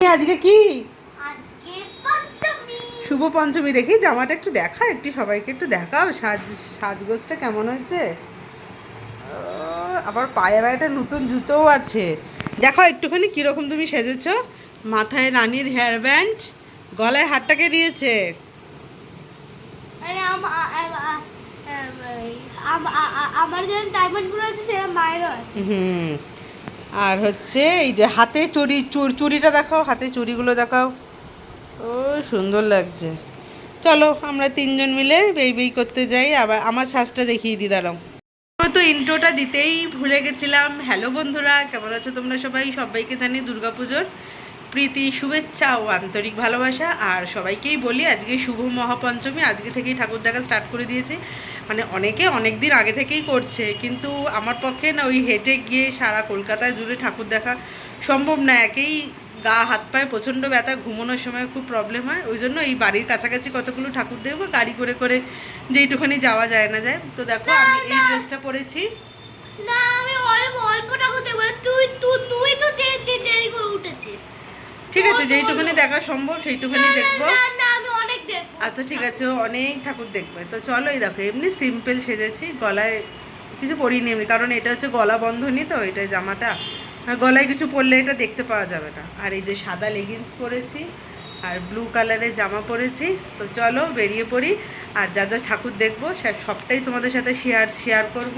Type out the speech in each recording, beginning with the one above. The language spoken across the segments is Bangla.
আজকে কি? আজকে শুভ পঞ্চমী। দেখি জামাটা একটু দেখা একটু সবাইকে একটু দেখাও। সাজ সাজগোজটা কেমন হয়েছে? আবার পায়ে আবার একটা নতুন জুতোও আছে। দেখো একটুখানি কীরকম তুমি সেজেছো। মাথায় রানীর হেয়ার ব্যান্ড গলায় হাতটাকে দিয়েছে? আমার যেরকম ডায়মন্ডগুলো আছে সেরকম মায়েরও আছে। হুম। আর হচ্ছে এই যে হাতে চুরি চুর- চুড়িটা দেখাও, হাতে চুরিগুলো দেখাও। ও, সুন্দর লাগছে। চলো, আমরা তিনজন মিলে বেই বেই করতে যাই। আবার আমার শ্বাসটা দেখিয়ে দিই, দাঁড়াও। তো ইন্ট্রোটা দিতেই ভুলে গেছিলাম। হ্যালো বন্ধুরা, কেমন আছো তোমরা সবাই? সবাইকে জানি দুর্গাপুজোর প্রীতি, শুভেচ্ছা ও আন্তরিক ভালোবাসা। আর সবাইকেই বলি, আজকে শুভ মহাপঞ্চমী। আজকে থেকেই ঠাকুর দেখা স্টার্ট করে দিয়েছি। মানে অনেকে অনেক দিন আগে থেকেই করছে কিন্তু আমার পক্ষে না ওই হেঁটে গিয়ে সারা কলকাতায় জুড়ে ঠাকুর দেখা সম্ভব না। একেই গা হাত পায়ে প্রচণ্ড ব্যথা ঘুমানোর সময় খুব প্রবলেম হয়। ওই জন্য এই বাড়ির কাছাকাছি কতগুলো ঠাকুর দেখব গাড়ি করে করে যেইটুখানি যাওয়া যায় না যায়। তো দেখো আমি এই ড্রেসটা পরেছি। না আমি অল্প অল্প ঠাকুর দেখব তুই তুই তুই তো দে- দে- দেরি করে উঠেছিস। ঠিক আছে যেইটুখানি দেখা সম্ভব সেইটুখানি দেখব। না না আমি অনেক দেখব আচ্ছা ঠিক আছে অনেক ঠাকুর দেখবে। তো চলো এই দেখো, এমনি সিম্পল সেজেছি, গলায় কিছু পরিনি এমনি, কারণ এটা হচ্ছে গলা বন্ধনী তো, এটা জামাটা। গলায় কিছু পরলে এটা দেখতে পাওয়া যাবে না। আর এই যে সাদা লেগিংস পরেছি, আর ব্লু কালারের জামা পরেছি, তো চলো বেরিয়ে পড়ি। আর যা যা ঠাকুর দেখব সবটাই তোমাদের সাথে শেয়ার শেয়ার করব।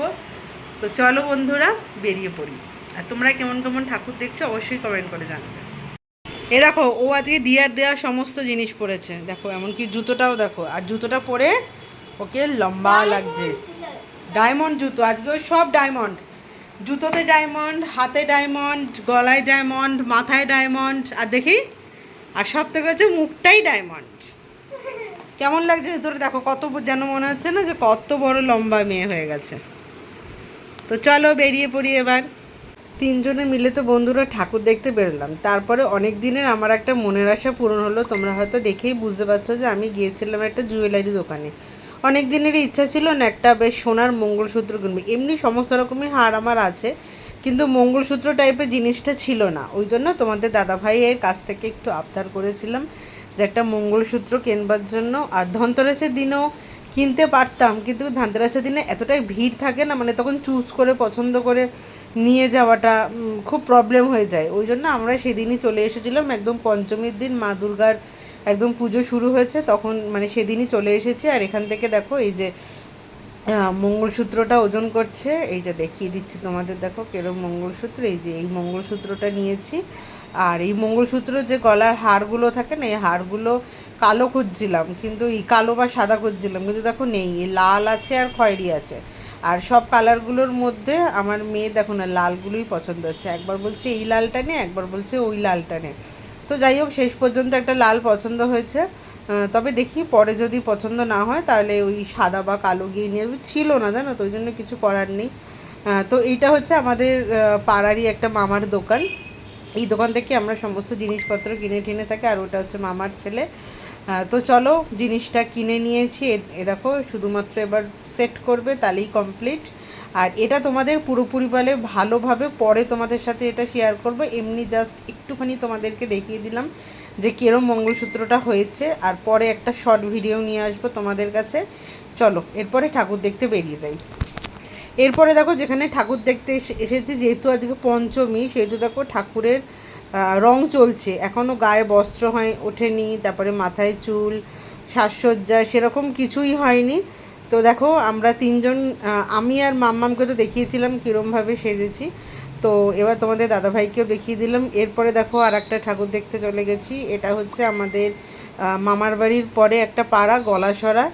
তো চলো বন্ধুরা, বেরিয়ে পড়ি। আর তোমরা কেমন কেমন ঠাকুর দেখছ, অবশ্যই কমেন্ট করে জানাবে। এ দেখো ও আজকে দিয়ার দেওয়া সমস্ত জিনিস পরেছে। দেখো এমনকি জুতোটাও দেখো। আর জুতোটা পরে ওকে লম্বা লাগছে। ডায়মন্ড জুতো। আজকে সব ডায়মন্ড জুতোতে ডায়মন্ড হাতে ডায়মন্ড গলায় ডায়মন্ড মাথায় ডায়মন্ড আর দেখি আর সব থেকে হচ্ছে মুখটাই ডায়মন্ড কেমন লাগছে ভেতরে? দেখো কত যেন মনে হচ্ছে না যে কত বড় লম্বা মেয়ে হয়ে গেছে। তো চলো বেরিয়ে পড়ি এবার। তিনজনে মিলে তো বন্ধুরা ঠাকুর দেখতে বেরোলাম। তারপরে অনেক দিনের আমার একটা মনের আশা পূরণ হলো, তোমরা হয়তো দেখেই বুঝতে পারছ যে আমি গিয়েছিলাম একটা জুয়েলারি দোকানে। অনেক দিনের ইচ্ছা ছিল না একটা বেশ সোনার মঙ্গলসূত্র কিনবে। এমনি সমস্ত রকমের হার আমার আছে, কিন্তু মঙ্গলসূত্র টাইপের জিনিসটা ছিল না। ওই জন্য তোমাদের দাদা ভাইয়ের কাছ থেকে একটু আবদার করেছিলাম যে একটা মঙ্গলসূত্র কেনবার জন্য। আর ধনতেরাসের দিনও কিনতে পারতাম, কিন্তু ধনতেরাসের দিনে এতটাই ভিড় থাকে না মানে তখন চুজ করে, পছন্দ করে নিয়ে যাওয়াটা খুব প্রবলেম হয়ে যায়। ওই জন্য আমরা সেদিনই চলে এসেছিলাম। একদম পঞ্চমীর দিন মা দুর্গার একদম পুজো শুরু হয়েছে। তখন মানে সেদিনই চলে এসেছি। আর এখান থেকে দেখো, এই যে মঙ্গলসূত্রটা ওজন করছে। এই যে দেখিয়ে দিচ্ছি তোমাদের, দেখো কেরম মঙ্গলসূত্র। এই যে এই মঙ্গলসূত্রটা নিয়েছি। আর এই মঙ্গলসূত্র যে গলার হারগুলো থাকে না, এই হারগুলো কালো খুঁজছিলাম। কিন্তু এই কালো বা সাদা খুঁজছিলাম। কিন্তু দেখো নেই লাল আছে আর খয়েরি আছে। আর সব কালারগুলোর মধ্যে আমার মেয়ে দেখো না, লালগুলোই পছন্দ হচ্ছে। একবার বলছে এই লালটা নে, একবার বলছে ওই লালটা নে। তো যাই হোক, শেষ পর্যন্ত একটা লাল পছন্দ হয়েছে। তবে দেখি পরে যদি পছন্দ না হয়, তাহলে ওই সাদা বা কালো গিয়ে নিয়ে ছিল না জানো তো, ওই জন্য কিছু করার নেই। তো এইটা হচ্ছে আমাদের পাড়ারই একটা মামার দোকান। এই দোকান থেকে আমরা সমস্ত জিনিসপত্র কিনে টিনে থাকি, আর ওটা হচ্ছে মামার ছেলে। তো চলো জিনিসটা কিনে নিয়েছি। এ- দেখো, শুধুমাত্র এবার সেট করবে, তাহলেই কমপ্লিট আর এটা তোমাদের পুরোপুরি বলে ভালোভাবে পরে তোমাদের সাথে এটা শেয়ার করব। এমনি জাস্ট একটুখানি তোমাদেরকে দেখিয়ে দিলাম যে কিরম মঙ্গলসূত্রটা হয়েছে। আর পরে একটা শর্ট ভিডিও নিয়ে আসব তোমাদের কাছে। চলো, এরপরে ঠাকুর দেখতে বেরিয়ে যাই। এরপরে দেখো, যেখানে ঠাকুর দেখতে এসে- এসেছি, যেহেতু আজকে পঞ্চমী, সেহেতু দেখো ঠাকুরের রং চলছে। এখনও গায়ে বস্ত্র হয় ওঠেনি, তারপরে মাথায় চুল, সাজসজ্জা, সেরকম কিছুই হয়নি। তো দেখো, আমরা তিনজন আমি আর মাম্মামকে তো দেখিয়েছিলাম কীরমভাবে সেজেছি। তো এবার তোমাদের দাদাভাইকেও দেখিয়ে দিলাম। এরপরে দেখো আর একটা ঠাকুর দেখতে চলে গেছি। এটা হচ্ছে আমাদের মামার বাড়ির পরে একটা পাড়া, গলাসরা।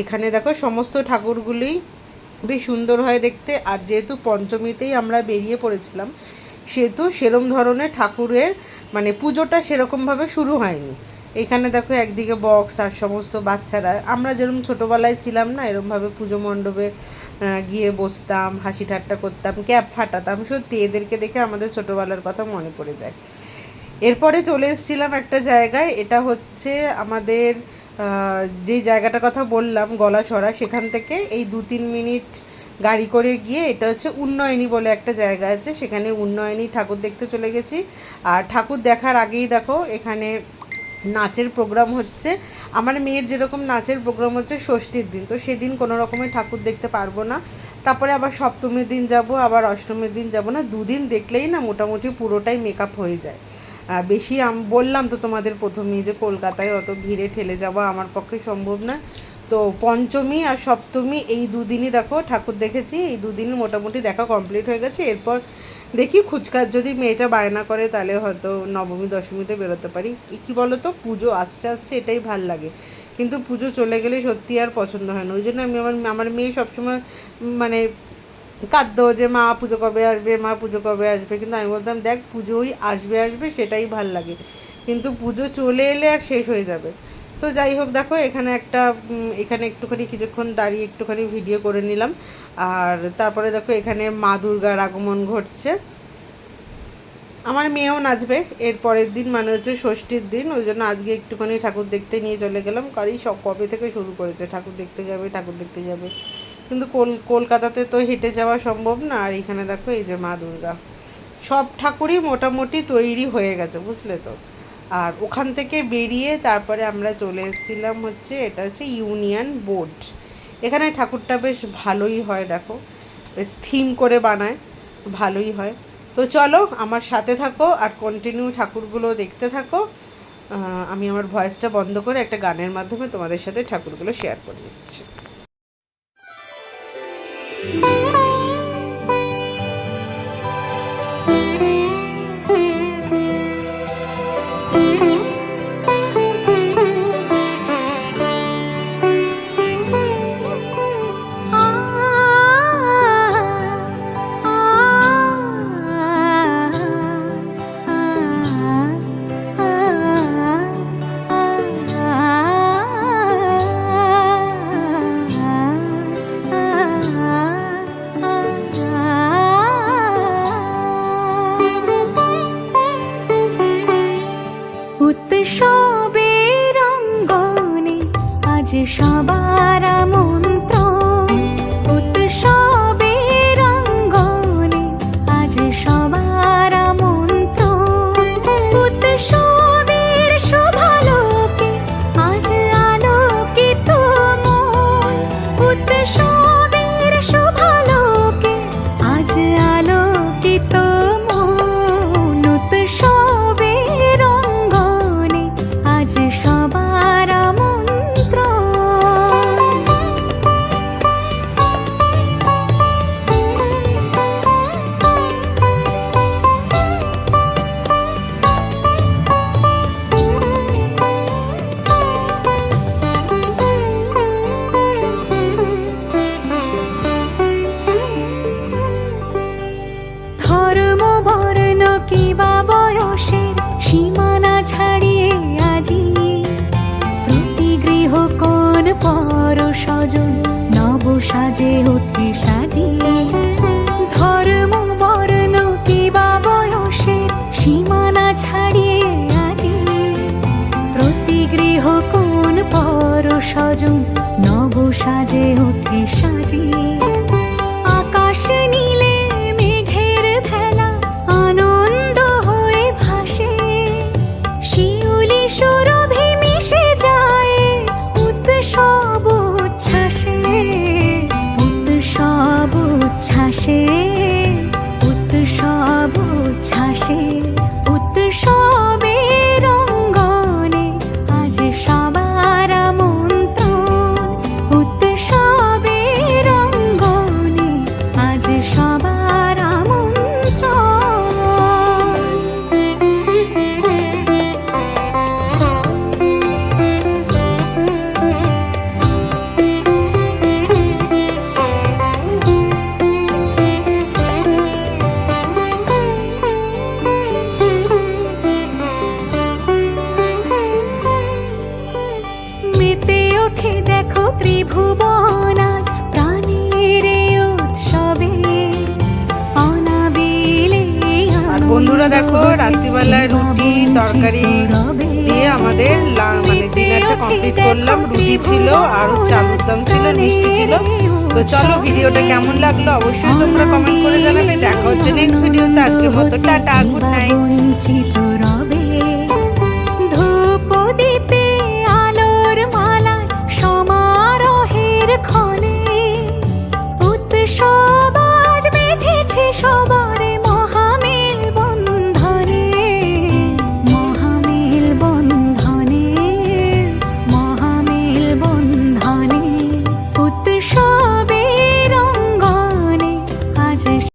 এখানে দেখো, সমস্ত ঠাকুরগুলোই বেশ সুন্দর হয় দেখতে। আর যেহেতু পঞ্চমীতেই আমরা বেরিয়ে পড়েছিলাম সেহেতু সেরম ধরনের ঠাকুরের মানে পুজোটা সেরকমভাবে শুরু হয়নি। এখানে দেখো একদিকে বক্স আর সমস্ত বাচ্চারা, আমরা যেরকম ছোটোবেলায় ছিলাম না, এরমভাবে পুজো মণ্ডপে গিয়ে বসতাম, হাসি ঠাট্টা করতাম, ক্যাপ ফাটাতাম, সত্যি এদেরকে দেখে আমাদের ছোটোবেলার কথা মনে পড়ে যায়। এরপরে চলে এসেছিলাম একটা জায়গায়, এটা হচ্ছে আমাদের যে জায়গাটার কথা বললাম, গলাসরা, সেখান থেকে এই দু তিন মিনিট গাড়ি করে গিয়ে এটা হচ্ছে উন্নয়নী বলে একটা জায়গা আছে, সেখানে উন্নয়নী ঠাকুর দেখতে চলে গেছি। আর ঠাকুর দেখার আগেই দেখো, এখানে নাচের প্রোগ্রাম হচ্ছে। আমার মেয়ের যেরকম নাচের প্রোগ্রাম হচ্ছে ষষ্ঠীর দিন, তো সেদিন কোনো রকমের ঠাকুর দেখতে পারব না। তারপরে আবার সপ্তমীর দিন যাব, আবার অষ্টমীর দিন যাব না, দুদিন দেখলেই না মোটামুটি পুরোটাই মেকআপ হয়ে যায়। বেশি বললাম তো তোমাদের প্রথমেই যে কলকাতায় অত ভিড়ে ঠেলে যাওয়া আমার পক্ষে সম্ভব না। তো পঞ্চমী আর সপ্তমী এই দুদিনই দেখো, ঠাকুর দেখেছি, এই দুদিন মোটামুটি দেখা কমপ্লিট হয়ে গেছে। এরপর দেখি খুচকার যদি মেয়েটা বায়না করে তাহলে হয়তো নবমী, দশমীতে বেরোতে পারি। কি- বলো তো পুজো আসছে আসছে, এটাই ভালো লাগে। কিন্তু পুজো চলে গেলে সত্যি আর পছন্দ হয় না। ওই জন্য আমি আমার আমার মেয়ে সবসময় মানে কাঁদতো যে, মা, পুজো কবে আসবে? মা, পুজো কবে আসবে? কিন্তু আমি বলতাম, দেখ, পুজোই আসবে আসবে, সেটাই ভালো লাগে। কিন্তু পুজো চলে এলে আর শেষ হয়ে যাবে। তো যাই হোক, দেখো, এখানে একটা এখানে একটুখানি কিছুক্ষণ দাঁড়িয়ে একটুখানি ভিডিও করে নিলাম। আর তারপরে দেখো, এখানে মা দুর্গার আগমন ঘটছে। আমার মেয়েও নাচবে, এর পরের দিন মানে হচ্ছে ষষ্ঠীর দিন, ওই জন্য আজকে একটুখানি ঠাকুর দেখতে নিয়ে চলে গেলাম। কারণ সব কবে থেকে শুরু করেছে? ঠাকুর দেখতে যাবে, ঠাকুর দেখতে যাবে। কিন্তু কল, কলকাতাতে তো হেঁটে যাওয়া সম্ভব না। আর এখানে দেখো, এই যে মা দুর্গা। সব ঠাকুরই মোটামুটি তৈরি হয়ে গেছে, বুঝলে তো? আর ওখান থেকে বেরিয়ে তারপরে আমরা চলে এসেছিলাম হচ্ছে, এটা হচ্ছে ইউনিয়ন বোর্ড। এখানে ঠাকুরটা বেশ ভালোই হয়, দেখো। বেশ থিম করে বানায়, ভালোই হয়। তো চলো, আমার সাথে থাকো আর কন্টিনিউ ঠাকুরগুলো দেখতে থাকো। আমি আমার ভয়েসটা বন্ধ করে একটা গানের মাধ্যমে তোমাদের সাথে ঠাকুরগুলো শেয়ার করে দিচ্ছি স্বজন নব সাজে ওঠে সাজিয়ে। আকাশ নীলে রাত্রিবেলায় রুটি তরকারি দিয়ে আমাদের মানে ডিনারটা কমপ্লিট করলাম। রুটি ছিল আর চালুর দম ছিল মিষ্টি ছিল। তো চলো ভিডিওটা কেমন লাগল অবশ্যই তোমরা কমেন্ট করে জানাবে। দেখা হচ্ছে নেক্সট ভিডিওতে। আজকের মতো টাটা গুড নাইট